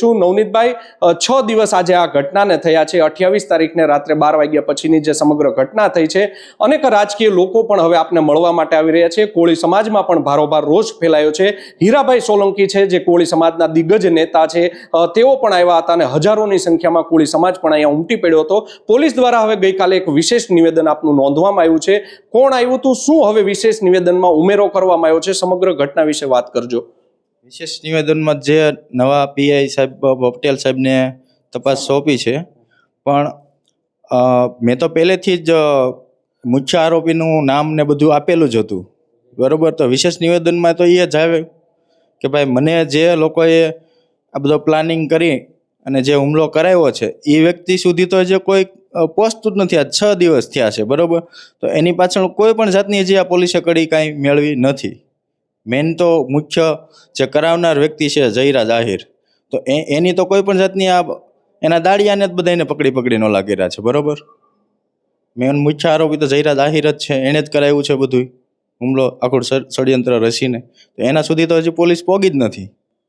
શું નવનીતભાઈ છ દિવસ આજે આ ઘટનાને થયા છે. અઠ્યાવીસ તારીખને રાત્રે બાર વાગ્યા પછીની જે સમગ્ર ઘટના થઈ છે, અનેક રાજકીય લોકો પણ હવે આપને મળવા માટે આવી રહ્યા છે. કોળી સમાજમાં પણ ભારોભાર રોષ ફેલાયો છે. હીરાભાઈ સોલંકી છે, જે કોળી સમાજના દિગ્ગજ નેતા છે તેઓ પણ આવ્યા હતા અને હજારોની સંખ્યામાં કોળી સમાજ પણ અહીંયા ઉમટી પડ્યો હતો. પોલીસ દ્વારા હવે ગઈકાલે એક વિશેષ નિવેદન આપનું નોંધવામાં આવ્યું છે. કોણ આવ્યું હતું? શું હવે વિશેષ નિવેદનમાં ઉમેરો કરવામાં આવ્યો છે? સમગ્ર ઘટના વિશે વાત કરજો. વિશેષ નિવેદનમાં જે નવા પીઆઈ સાહેબ પટેલ સાહેબને તપાસ સોંપી છે. પણ મેં તો પહેલેથી જ મુખ્ય આરોપીનું નામ ને બધું આપેલું જ હતું. બરોબર? તો વિશેષ નિવેદનમાં તો એ જ આવે કે ભાઈ મને જે લોકોએ આ બધો પ્લાનિંગ કરી અને જે હુમલો કરાવ્યો છે, એ વ્યક્તિ સુધી તો જે કોઈ પહોંચતું જ નથી. આ છ દિવસ થયા છે. બરોબર? તો એની પાછળ કોઈ પણ જાતની હજી આ પોલીસે કડી કાંઈ મેળવી નથી. મેન તો મુખ્ય જે કરાવનાર વ્યક્તિ છે જયરાજ આહિર તો એ, એની તો કોઈ પણ જાતની આ, એના દાડિયાને જ બધાને પકડી પકડીને લાગી રહ્યા છે, બરોબર? મેન મુખ્ય આરોપી તો જયરાજ આહિર જ છે, એણે જ કરાવ્યું છે બધું હુમલો આખું ષડયંત્ર રચીને તો એના સુધી તો હજી પોલીસ પોગી જ નથી.